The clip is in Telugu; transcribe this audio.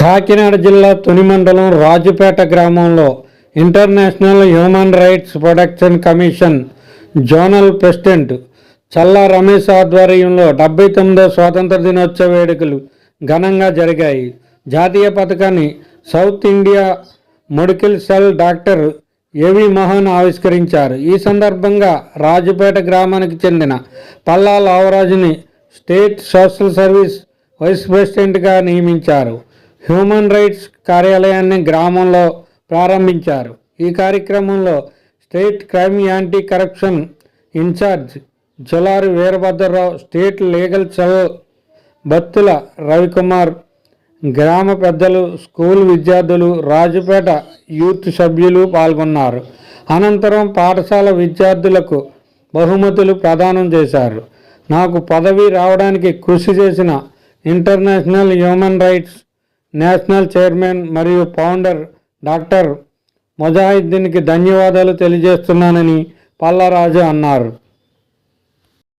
కాకినాడ జిల్లా తుని మండలం రాజుపేట గ్రామంలో international human rights protection commission zonal president Challa Ramesh ఆధ్వర్యంలో డెబ్బై తొమ్మిదో స్వాతంత్ర దినోత్సవ వేడుకలు ఘనంగా జరిగాయి. జాతీయ పథకాన్ని South India medical cell doctor A V Mohan ఆవిష్కరించారు. ఈ సందర్భంగా రాజుపేట గ్రామానికి చెందిన పల్లా లావరాజుని స్టేట్ సోషల్ సర్వీస్ వైస్ ప్రెసిడెంట్గా నియమించారు. హ్యూమన్ రైట్స్ కార్యాలయాన్ని గ్రామంలో ప్రారంభించారు. ఈ కార్యక్రమంలో state crime anti corruption incharge Jolari Veerabhadrarao state legal cell Battula Ravikumar గ్రామ పెద్దలు స్కూల్ విద్యార్థులు రాజుపేట యూత్ సభ్యులు పాల్గొన్నారు. అనంతరం పాఠశాల విద్యార్థులకు బహుమతులు ప్రదానం చేశారు. నాకు పదవి రావడానికి కృషి చేసిన international human rights national chairman మరియు ఫౌండర్ డాక్టర్ ముజాహిద్దీన్కి ధన్యవాదాలు తెలియజేస్తున్నానని పల్లారాజు అన్నారు.